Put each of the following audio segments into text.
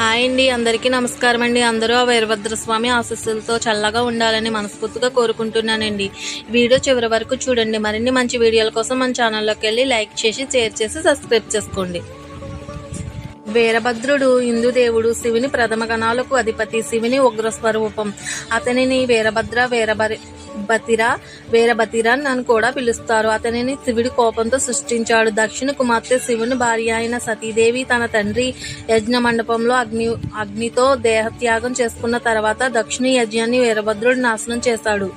Hi అండి అందరికీ నమస్కారం అండి. అందరూ ఆ వీరభద్ర స్వామి ఆశస్సులతో చల్లగా ఉండాలని మనస్ఫూర్తిగా కోరుకుంటున్నానండి. వీడియో చివరి వరకు చూడండి. మరిన్ని మంచి వీడియోల కోసం మన ఛానల్లోకి వెళ్ళి లైక్ చేసి షేర్ చేసి సబ్స్క్రైబ్ చేసుకోండి. వీరభద్రుడు హిందూ దేవుడు శివుని ప్రథమ గణాలకు అధిపతి శివుని ఉగ్ర స్వరూపం అతనిని వీరభద్ర వీరభరి బతిరా వీరభతిరన్ అని కూడా పిలుస్తారు. అతనిని శివుడి కోపంతో సృష్టించాడు. దక్షిణ కుమార్తె శివుని భార్య అయిన సతీదేవి తన తండ్రి యజ్ఞ మండపంలో అగ్ని అగ్నితో దేహత్యాగం చేసుకున్న తర్వాత దక్షిణ యజ్ఞాన్ని వీరభద్రుడు నాశనం చేశాడు.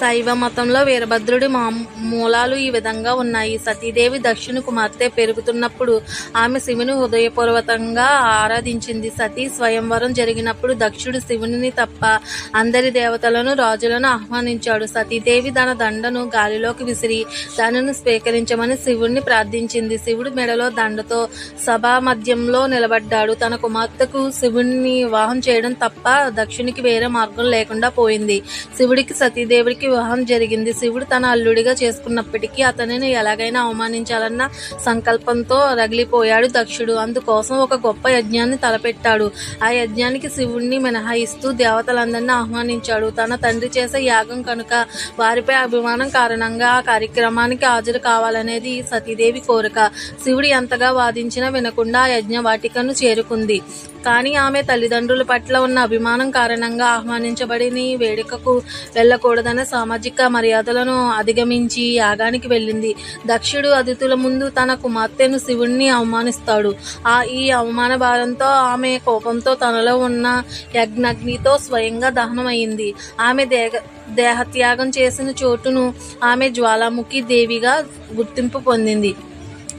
శైవ మతంలో వీరభద్రుడి మా మూలాలు ఈ విధంగా ఉన్నాయి. సతీదేవి దక్షిణ కుమార్తె పెరుగుతున్నప్పుడు ఆమె శివుని హృదయపూర్వకంగా ఆరాధించింది. సతీ స్వయంవరం జరిగినప్పుడు దక్షుడు శివుని తప్ప అందరి దేవతలను రాజులను ఆహ్వానించాడు. సతీదేవి తన దండను గాలిలోకి విసిరి దానిని స్వీకరించమని శివుణ్ణి ప్రార్థించింది. శివుడు మెడలో దండతో సభా మధ్యంలో నిలబడ్డాడు. తన కుమార్తెకు శివుణ్ణి వివాహం చేయడం తప్ప దక్షునికి వేరే మార్గం లేకుండా పోయింది. శివుడికి సతీదేవుడికి వివాహం జరిగింది. శివుడు తన అల్లుడిగా చేసుకున్నప్పటికీ అతనిని ఎలాగైనా అవమానించాలన్న సంకల్పంతో రగిలిపోయాడు దక్షుడు. అందుకోసం ఒక గొప్ప యజ్ఞాన్ని తలపెట్టాడు. ఆ యజ్ఞానికి శివుణ్ణి మినహాయిస్తూ దేవతలందరినీ ఆహ్వానించాడు. తన తండ్రి చేసే యాగం కనుక వారిపై అభిమానం కారణంగా ఆ కార్యక్రమానికి హాజరు కావాలనేది సతీదేవి కోరిక. శివుడు ఎంతగా వాదించినా వినకుండా ఆ యజ్ఞ వాటికను చేరుకుంది. కానీ ఆమె తల్లిదండ్రుల పట్ల ఉన్న అభిమానం కారణంగా ఆహ్వానించబడిన వేడుకకు వెళ్ళకూడదనే సామాజిక మర్యాదలను అధిగమించి యాగానికి వెళ్ళింది. దక్షుడు అతిథుల ముందు తన కుమార్తెను శివుణ్ణి అవమానిస్తాడు. ఆ ఈ అవమాన భారంతో ఆమె కోపంతో తనలో ఉన్న యజ్ఞగ్నితో స్వయంగా దహనమైంది ఆమె దేహ దేహత్యాగం చేసిన చోటును ఆమె జ్వాలాముఖి దేవిగా గుర్తింపు పొందింది.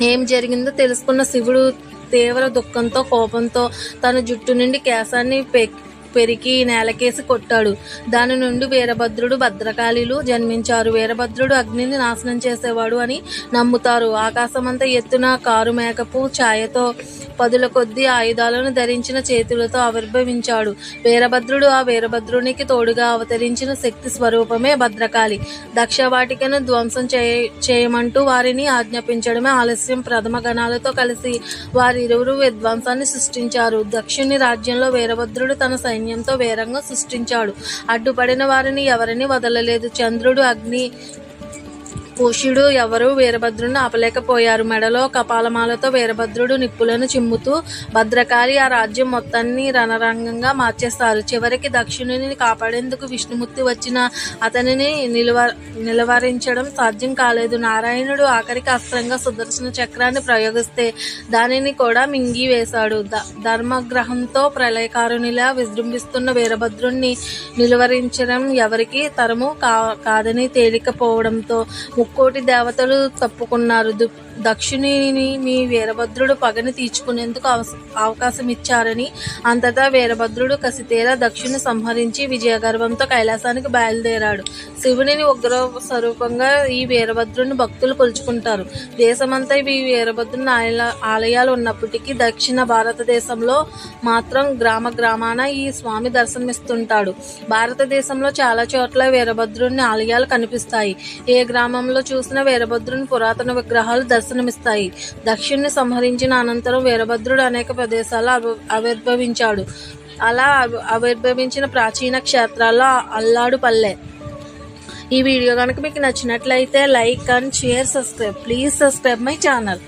ఏం జరిగిందో తెలుసుకున్న శివుడు తీవ్ర దుఃఖంతో కోపంతో తన జుట్టు నుండి కేశాన్ని పె పెరికి నేలకేసి కొట్టాడు. దాని నుండి వీరభద్రుడు భద్రకాళిలు జన్మించారు. వీరభద్రుడు అగ్నిని నాశనం చేసేవాడు అని నమ్ముతారు. ఆకాశమంతా ఎత్తున కారు మేకపు ఛాయతో పదుల కొద్ది ఆయుధాలను ధరించిన చేతులతో ఆవిర్భవించాడు. వీరభద్రుడు ఆ వీరభద్రునికి తోడుగా అవతరించిన శక్తి స్వరూపమే భద్రకాళి. దక్షవాటికను ధ్వంసం చేయ చేయమంటూ వారిని ఆజ్ఞాపించడమే ఆలస్యం. ప్రథమ గణాలతో కలిసి వారిరువురు విధ్వంసాన్ని సృష్టించారు. దక్షిణి రాజ్యంలో వీరభద్రుడు తన సైన్యంతో వేరంగా సృష్టించాడు. అడ్డుపడిన వారిని ఎవరిని వదలలేదు. చంద్రుడు అగ్ని కుషుడు ఎవరు వీరభద్రుని ఆపలేకపోయారు. మెడలో కపాలమాలతో వీరభద్రుడు నిప్పులను చిమ్ముతూ భద్రకాళి ఆ రాజ్యం మొత్తాన్ని రణరంగంగా మార్చేస్తారు. చివరికి దక్షిణుని కాపాడేందుకు విష్ణుమూర్తి వచ్చిన అతనిని నిలువ నిలవరించడం సాధ్యం కాలేదు. నారాయణుడు ఆఖరికి అస్త్రంగా సుదర్శన చక్రాన్ని ప్రయోగిస్తే దానిని కూడా మింగి వేశాడు. ద- ధర్మగ్రహంతో ప్రళయకారునిలా విజృంభిస్తున్న వీరభద్రుణ్ణి నిలువరించడం ఎవరికి తరము కా కాదని తేలికపోవడంతో ముక్కోటి దేవతలు తప్పుకున్నారు. దు- దక్షిణిని మీ వీరభద్రుడు పగని తీర్చుకునేందుకు అవకాశం ఇచ్చారని అంతటా వీరభద్రుడు కసితేరా దక్షిణ సంహరించి విజయగర్వంతో కైలాసానికి బయలుదేరాడు. శివునిని ఉగ్ర స్వరూపంగా ఈ వీరభద్రుని భక్తులు కొలుచుకుంటారు. దేశమంతా ఈ వీరభద్రుని ఆలయాలు ఉన్నప్పటికీ దక్షిణ భారతదేశంలో మాత్రం గ్రామ గ్రామాన ఈ స్వామి దర్శనమిస్తుంటాడు. భారతదేశంలో చాలా చోట్ల వీరభద్రుని ఆలయాలు కనిపిస్తాయి. ఏ గ్రామంలో చూసినా వీరభద్రుని పురాతన విగ్రహాలు దర్శనమిస్తాయి దక్షిణ్ణి సంహరించిన అనంతరం వీరభద్రుడు అనేక ప్రదేశాల్లో ఆవిర్భవించాడు. అలా ఆవిర్భవించిన ప్రాచీన క్షేత్రాల్లో అల్లాడు పల్లె ఈ వీడియో కనుక మీకు నచ్చినట్లయితే like and share subscribe. Please subscribe my channel.